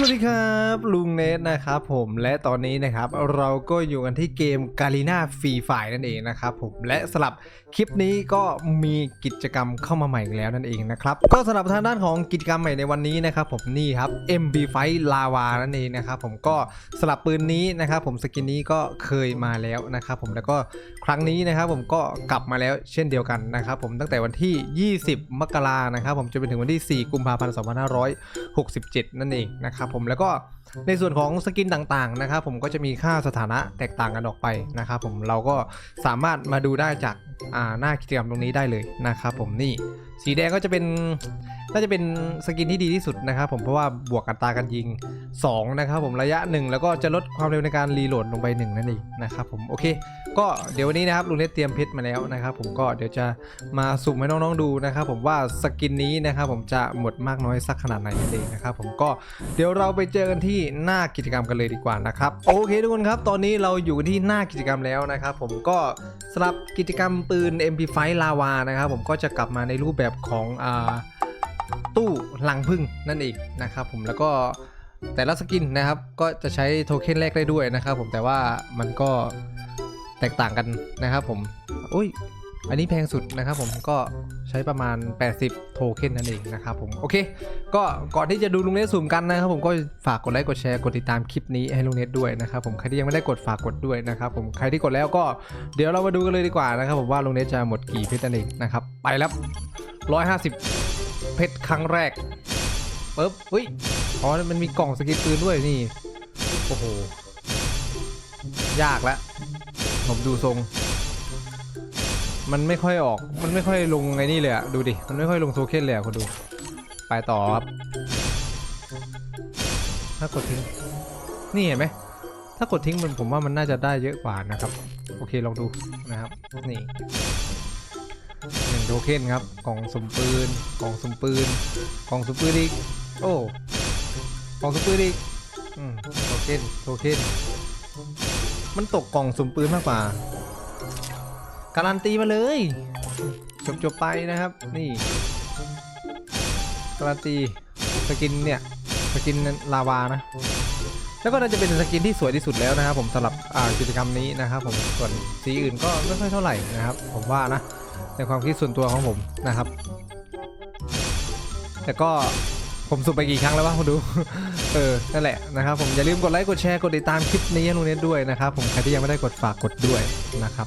สวัสดีครับลุงเนทนะครับผมและตอนนี้นะครับเราก็อยู่กันที่เกมกาลีนาฟรีไฟนั่นเองนะครับผมและสลับคลิปนี้ก็มีกิจกรรมเข้ามาใหม่แล้วนั่นเองนะครับก็สำหรับทางด้านของกิจกรรมใหม่ในวันนี้นะครับผมนี่ครับ MB ไฟลาวานั่นเองนะครับผมก็สลับปืนนี้นะครับผมสกินนี้ก็เคยมาแล้วนะครับผมแล้วก็ครั้งนี้นะครับผมก็กลับมาแล้วเช่นเดียวกันนะครับผมตั้งแต่วันที่ 20 มกรานะครับผมจนไปถึงวันที่ 4 กุมภาพันธ์ 2567 นั่นเองนะครับผมแล้วก็ ในส่วนของสกินต่างๆนะครับผมก็จะมีค่าสถานะแตกต่างกันออกไปนะครับผมเราก็สามารถมาดูได้จากาหน้ากิจกรรมตรงนี้ได้เลยนะครับผมนี่สีแดงก็จะเป็นน่าจะเป็นสกินที่ดีที่สุดนะครับผมเพราะว่าบวกอัตราการยิง 2 นะครับผมระยะ 1 แล้วก็จะลดความเร็วในการรีโหลดลงไป 1 นั่นเองนะครับผมโอเค ก็เดี๋ยววันนี้นะครับลุงเนตเตรียมเพชรมาแล้วนะครับผมก็เดี๋ยวจะมาสุ่มให้น้องๆดูนะครับผมว่าสกินนี้นะครับผมจะหมดมากน้อยสักขนาดไหนนั่นเองนะครับผมก็เดี๋ยวเราไปเจอกันที่หน้ากิจกรรมกันเลยดีกว่านะครับโอเคทุกคนครับตอนนี้เราอยู่กันที่หน้ากิจกรรมแล้วนะครับผมก็สำหรับกิจกรรมปืน MP5 ลาวานะครับผมก็จะกลับมาในรูปแบบของอ่าตู้ลังพึ่งนั่นเองนะครับผมแล้วก็แต่ละสกินนะครับก็จะใช้โทเค็นแรกได้ด้วยนะครับผมแต่ว่ามันก็แตกต่างกันนะครับผมอุ้ย อันนี้แพงสุดนะครับผมก็ใช้ประมาณ 80 โทเค็นนั่นเองนะครับผมโอเค ก็ก่อนที่จะดูลุงเนสสุ่มกันนะครับผมก็ฝากกดไลค์กดแชร์กดติดตามคลิปนี้ให้ลุงเนสด้วยนะครับผมใครที่ยังไม่ได้กดฝากกดด้วยนะครับผมใครที่กดแล้วก็เดี๋ยวเรามาดูกันเลยดีกว่านะครับผมว่าลุงเนสจะหมดกี่เพชรนั่นเองนะครับไปแล้ว150 เพชรครั้งแรกปึ๊บอุ้ยอ๋อมันมีกล่องสกินปืนด้วยนี่โอ้โหยากแล้วผมดูทรง มันไม่ค่อยออก มันไม่ค่อยลงไงนี่เลยอะดูดิ มันไม่ค่อยลงโทเค็นเลยอะคนดู ไปต่อครับ ถ้ากดทิ้ง นี่เห็นไหม ถ้ากดทิ้งมันผมว่ามันน่าจะได้เยอะกว่านะครับ โอเคลองดูนะครับ นี่หนึ่งโทเค็นครับ กล่องสมปืน กล่องสมปืน กล่องสมปืนอีก โอ้ กล่องสมปืนอีกอืมโทเค็น โทเค็น มันตกกล่องสมปืนมากกว่า การันตีมาเลย จบจบไปนะครับ นี่การันตีสกินเนี่ยสกินลาวานะแล้วก็น่าจะเป็นสกินที่สวยที่สุดแล้วนะครับ ผมสำหรับกิจกรรมนี้นะครับ ผมส่วนสีอื่นก็ไม่ค่อยเท่าไหร่นะครับ ผมว่านะในความคิดส่วนตัวของผมนะครับ แต่ก็ผมสุ่มไปกี่ครั้งแล้ววะคุณดู เออ นั่นแหละนะครับ ผมอย่าลืมกดไลค์ กดแชร์ กดติดตามคลิปนี้ให้ลุงเน็ตด้วยนะครับ ผมใครที่ยังไม่ได้กดฝากกดด้วยนะครับ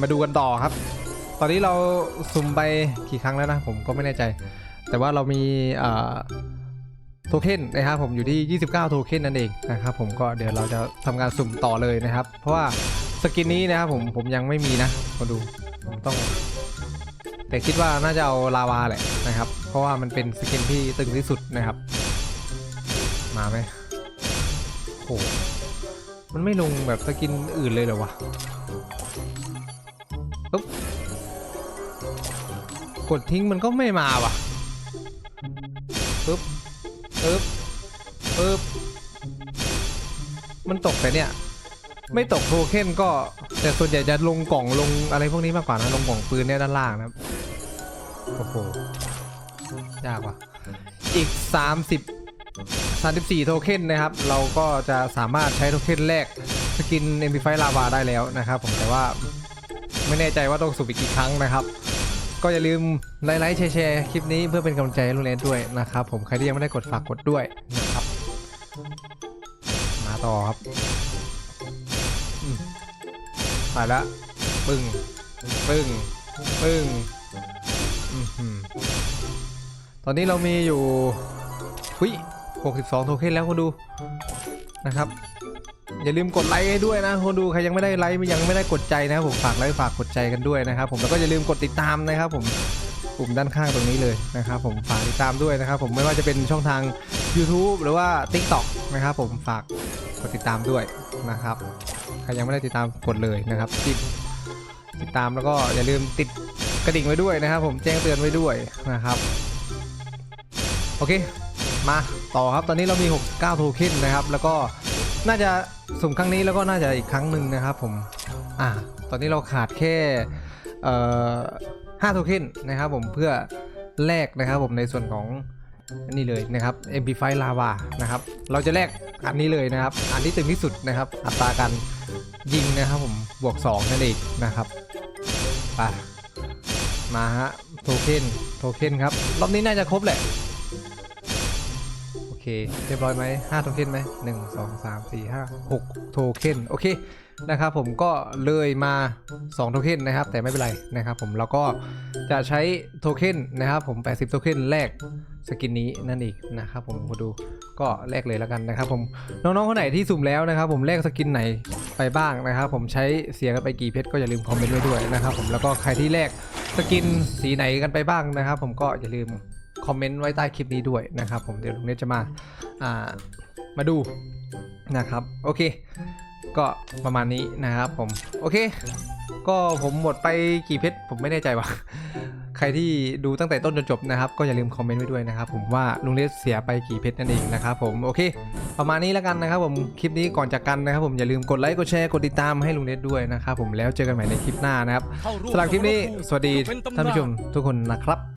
มาดูกันต่อครับ ตอนนี้เราสุ่มไปกี่ครั้งแล้วนะ ผมก็ไม่แน่ใจ แต่ว่าเรามีโทเค็นนะครับผมอยู่ที่ 29 โทเค็นนั่นเองนะครับผมก็เดี๋ยวเราจะทำการสุ่มต่อเลยนะครับ เพราะว่าสกินนี้นะครับผมผมยังไม่มีนะมาดูผมต้อง แต่คิดว่าน่าจะเอาลาวาแหละนะครับ เพราะว่ามันเป็นสกินที่ตึงที่สุดนะครับ มาไหมโหมันไม่ลงแบบสกินอื่นเลยเหรอวะ กดทิ้งมันก็ไม่มาว่ะปึ๊บปึ๊บปึ๊บมันตกแต่เนี่ย ไม่ตกโทเค็นก็ แต่ส่วนใหญ่จะลงกล่องลงอะไรพวกนี้มากกว่านะลงกล่องปืนเนี่ยด้านล่างนะครับโอ้โหยากว่ะอีก 30 34 โทเค็นนะครับ เราก็จะสามารถใช้โทเค็นแรกสกิน MP5 ลาวาได้แล้วนะครับ ผมแต่ว่าไม่แน่ใจว่าต้องสุ่มอีกกี่ครั้งนะครับ ก็อย่าลืมไลค์แชร์คลิปนี้เพื่อเป็นกำลังใจให้ลุงเนด้วยนะครับผมใครที่ยังไม่ได้กดฝากกดด้วยนะครับ มาต่อครับมไปละปึ้งปึ้งปึ้งตอนนี้เรามีอยู่หุย62 โทเค็นแล้วคนดูนะครับ อย่าลืมกดไลค์ให้ด้วยนะคนดูใครยังไม่ได้ไลค์ยังไม่ได้กดใจนะครับผมฝากไลค์ฝากกดใจกันด้วยนะครับผมแล้วก็อย่าลืมกดติดตามนะครับผมปุ่มด้านข้างตรงนี้เลยนะครับผมฝากติดตามด้วยนะครับผมไม่ว่าจะเป็นช่องทาง YouTube หรือว่า TikTok นะครับผมฝากกดติดตามด้วยนะครับใครยังไม่ได้ติดตามกดเลยนะครับติดติดตามแล้วก็อย่าลืมติดกระดิ่งไว้ด้วยนะครับ ผมแจ้งเตือนไว้ด้วยนะครับโอเคมาต่อครับตอนนี้เรามี 69 โทเค็นนะครับ แล้วก็ น่าจะสุ่มครั้งนี้แล้วก็น่าจะอีกครั้งหนึ่งนะครับผม อ่า ตอนนี้เราขาดแค่เอ่อ5โทเค็นนะครับผมเพื่อแลกนะครับผมในส่วนของอนนี้เลยนะครับ MP5 Lava นะครับ เราจะแลกอันนี้เลยนะครับ อันที่ตึงที่สุดนะครับ อัตราการยิงนะครับผมบวก 2 นั่นเองนะครับไปมาฮะโทเค็นโทเค็นครับ รอบนี้น่าจะครบแหละ เคเรียบร้อยไหมห้าโทเค็นไหมหนึ่งสองสามสี่ห้าหกโทเค็นโอเคนะครับผมก็เลยมา2โทเค็นนะครับ แต่ไม่เป็นไรนะครับผมเราก็จะใช้โทเค็นนะครับผม 80 โทเค็นแลกสกินนี้นั่นเองนะครับผมมาดูก็แลกเลยแล้วกันนะครับผมน้องๆคนไหนที่สุ่มแล้วนะครับผมแลกสกินไหนไปบ้างนะครับผมใช้เสียกันไปกี่เพชรก็อย่าลืมคอมเมนต์ไว้ด้วยนะครับผมแล้วก็ใครที่แลกสกินสีไหนกันไปบ้างนะครับ ผมก็อย่าลืม คอมเมนต์ไว้ใต้คลิปนี้ด้วยนะครับผมเดี๋ยวลุงเนตจะมาอ่ามาดูนะครับโอเค ก็ประมาณนี้นะครับผมโอเค ก็ผมหมดไปกี่เพชรผมไม่แน่ใจว่ะใครที่ดูตั้งแต่ต้นจนจบนะครับ ก็อย่าลืมคอมเมนต์ไว้ด้วยนะครับผมว่าลุงเลสเสียไปกี่เพชรนั่นเองนะครับผมโอเค ประมาณนี้แล้วกันนะครับผมคลิปนี้ก่อนจากกันนะครับผมอย่าลืมกดไลค์กดแชร์กดติดตามให้ลุงเลสด้วยนะครับผมแล้วเจอกันใหม่ในคลิปหน้านะครับสำหรับคลิปนี้สวัสดีท่านผู้ชมทุกคนนะครับ